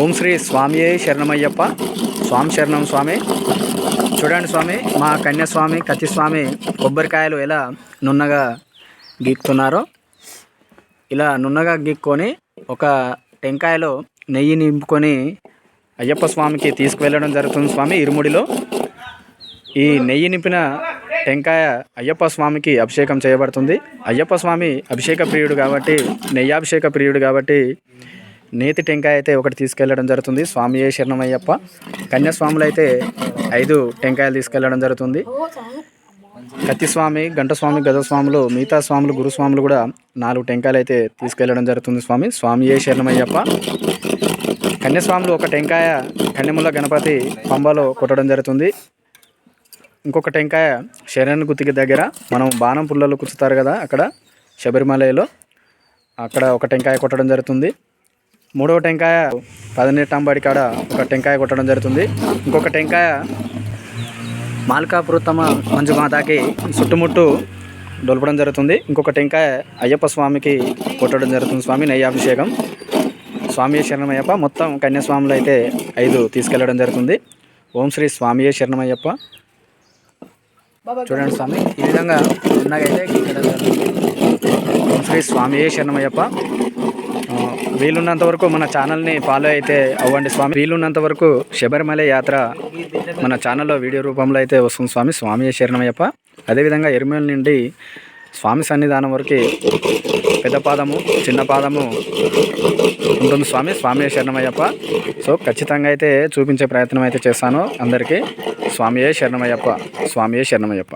ఓం శ్రీ స్వామియే శరణమయ్యప్ప. స్వామి శరణం స్వామి. చూడండి స్వామి మా కన్యాస్వామి కత్తి స్వామి కొబ్బరికాయలు ఎలా నున్నగా గీక్కుతున్నారో ఇలా నున్నగా గీక్కొని ఒక టెంకాయలో నెయ్యి నింపుకొని అయ్యప్ప స్వామికి తీసుకువెళ్ళడం జరుగుతుంది స్వామి ఇరుముడిలో. ఈ నెయ్యి నింపిన టెంకాయ అయ్యప్ప స్వామికి అభిషేకం చేయబడుతుంది. అయ్యప్ప స్వామి అభిషేక ప్రియుడు కాబట్టి నెయ్యాభిషేక ప్రియుడు కాబట్టి నేతి టెంకాయ అయితే ఒకటి తీసుకెళ్ళడం జరుగుతుంది. స్వామి ఏ శరణమయ్యప్ప? కన్యాస్వాములు అయితే ఐదు టెంకాయలు తీసుకెళ్ళడం జరుగుతుంది. కత్తి స్వామి గజస్వాములు మిగతా స్వాములు గురుస్వాములు కూడా నాలుగు టెంకాయలు అయితే తీసుకెళ్ళడం జరుగుతుంది స్వామి. స్వామి ఏ శరణమయ్యప్ప? కన్యాస్వాములు ఒక టెంకాయ కన్యముల గణపతి పంబలో కొట్టడం జరుగుతుంది. ఇంకొక టెంకాయ శరణ్ గుత్తికి దగ్గర మనం బాణం పుల్లలు కుచ్చుతారు కదా అక్కడ శబరిమలలో. అక్కడ ఒక టెంకాయ కొట్టడం జరుగుతుంది. మూడవ టెంకాయ పదినెట్టంబడి కాడ ఒక టెంకాయ కొట్టడం జరుగుతుంది. ఇంకొక టెంకాయ మాల్కాపురుత్తమ మంజు మాతాకి చుట్టుముట్టు డొలపడం జరుగుతుంది. ఇంకొక టెంకాయ అయ్యప్ప స్వామికి కొట్టడం జరుగుతుంది స్వామి నెయ్యాభిషేకం స్వామి శరణమయ్యప్ప మొత్తం కన్యాస్వాములు అయితే ఐదు తీసుకెళ్ళడం జరుగుతుంది. ఓం శ్రీ స్వామియే శరణమయ్యప్ప చూడండి స్వామి ఈ విధంగా ఉన్నగైతే గీకడం జరుగుతుంది. ఓం శ్రీ స్వామియే శరణమయ్యప్ప వీలున్నంత వరకు మన ఛానల్ని ఫాలో అయితే అవ్వండి స్వామి. వీలున్నంత వరకు శబరిమల యాత్ర మన ఛానల్లో వీడియో రూపంలో అయితే వస్తుంది స్వామి. స్వామి శరణమయ్యప్ప. అదేవిధంగా ఎరుమేల నుండి స్వామి సన్నిధానం వరకు పెద్ద పాదము చిన్న పాదము ఉంటుంది స్వామి. స్వామి శరణమయ్యప్ప. సో ఖచ్చితంగా అయితే చూపించే ప్రయత్నం అయితే చేస్తాను అందరికీ. స్వామియే శరణమయ్యప్ప. స్వామియే శరణమయ్యప్ప.